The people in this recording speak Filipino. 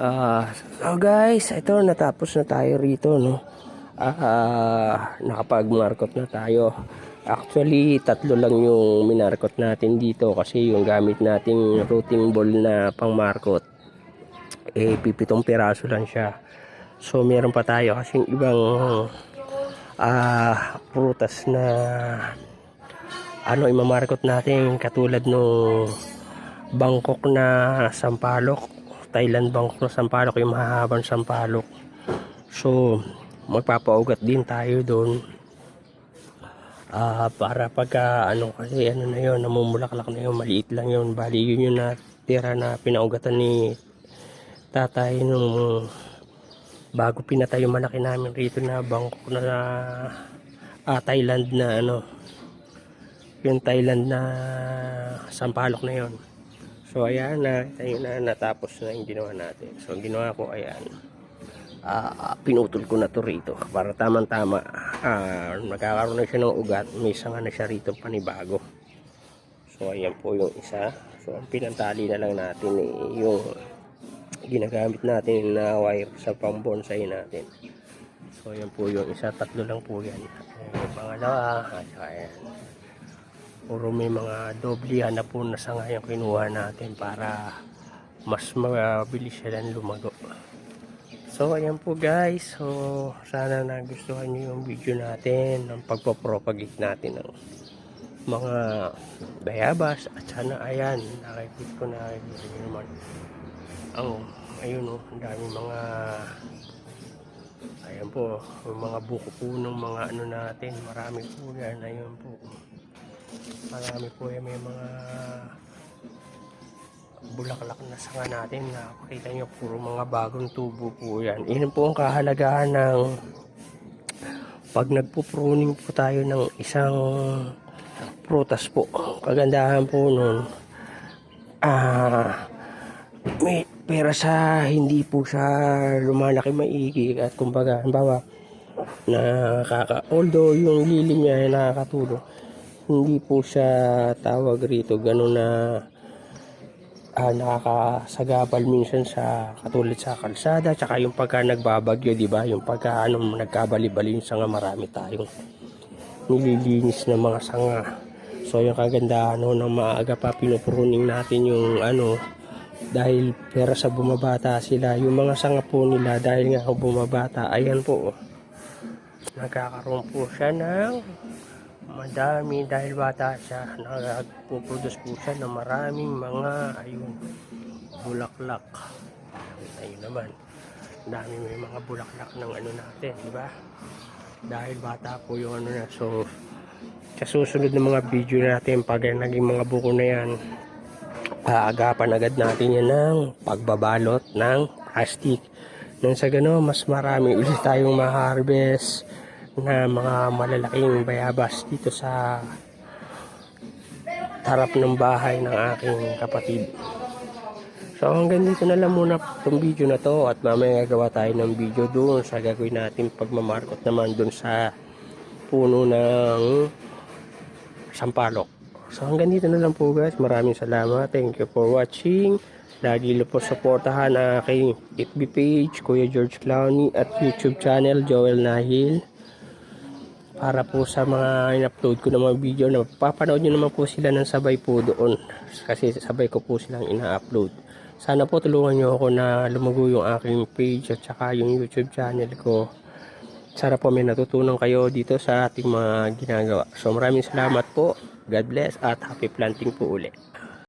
Ah, so guys, ito natapos na tayo rito, no. Ah, nakapag-markot na tayo. Actually, tatlo lang yung minarkot natin dito kasi yung gamit nating routing ball na pang-markot eh pipitong piraso lang siya. So meron pa tayo kasi ibang ah prutas na ano imamarkot natin katulad nung Bangkok na sampalok, Thailand Bangkok na sampalok, yung mahahabang sampalok. So, magpapaugat din tayo doon. Ah, para pagka ano kasi ano na yon namumulaklak na yun, maliit lang yun. Bali yun yung natira na pinaugatan ni tatay nung bago pinatay yung malaki namin rito na Bangkok na ah, Thailand na ano yung Thailand na sampalok na yon So ayan, nakita nyo na natapos na yung ginawa natin. So ang ginawa ko ayan, ah pinutol ko na to rito para tamang-tama ah magkakaroon na siya ng ugat. May sanga na siya rito panibago. So ayan po yung isa. So ang pinantali na lang natin eh, yung ginagamit natin na wire sa pang bonsai natin. So ayan po yung isa, tatlo lang po yan. Ayan, pangalawa, at ayan puro may mga doblihan na po na sanga yung kinuha natin para mas mabilis siya lang lumago. So ayan po guys. So sana nagustuhan nyo yung video natin ng pagpapropagate natin ng mga bayabas. At sana ayan nakikita ko na naman. Ang ayun o ang dami mga ayan po mga buko po ng mga ano natin. Marami po yan. Ayun po marami po yung may mga bulaklak na sanga natin nakakita nyo puro mga bagong tubo po yan. Yun po ang kahalagahan ng pag nagpo-pruning po tayo ng isang prutas po. Kagandahan po nun ah may pera sa hindi po siya lumalaki maigi at kumbaga halimbawa nakaka although yung lilim niya ay nakakatulong hindi po siya tawag rito. Ganun na ah, nakakasagabal minsan sa katulad sa kalsada tsaka yung pagka nagbabagyo di ba? Yung pagka ano, nagkabali-bali yung sanga marami tayong nililinis ng mga sanga. So yung kagandahan no, ng maaga pa pinupruning natin yung ano dahil pera sa bumabata sila. Yung mga sanga po nila dahil nga bumabata ayan po nagkakaroon po siya ng madami dahil bata siya. Nagpo-produce po siya ng maraming mga ayun bulaklak. Ayun naman. Dami may mga bulaklak ng ano natin di ba? Dahil bata po yung ano na so sa susunod ng mga video natin pag naging mga buko na yan aagapan agad natin yan ng pagbabalot ng plastic. Nang sa gano'n mas marami ulit tayong ma-harvest na mga malalaking bayabas dito sa harap ng bahay ng aking kapatid. So hanggang dito na lang muna itong video na to at mamaya gagawa tayo ng video doon sa gagawin natin pagmamarkot naman doon sa puno ng sampalok. So hanggang dito na lang po guys. Maraming salamat. Thank you for watching. Lagi po supportahan ang aking FB page, Kuya George Clowney at YouTube channel, Joel Nahil para po sa mga in-upload ko ng mga video na papanood nyo naman po sila ng sabay po doon. Kasi sabay ko po silang ina-upload. Sana po tulungan nyo ako na lumago yung aking page at saka yung youtube channel ko. Sana po may natutunan kayo dito sa ating mga ginagawa. So maraming salamat po. God bless at happy planting po ulit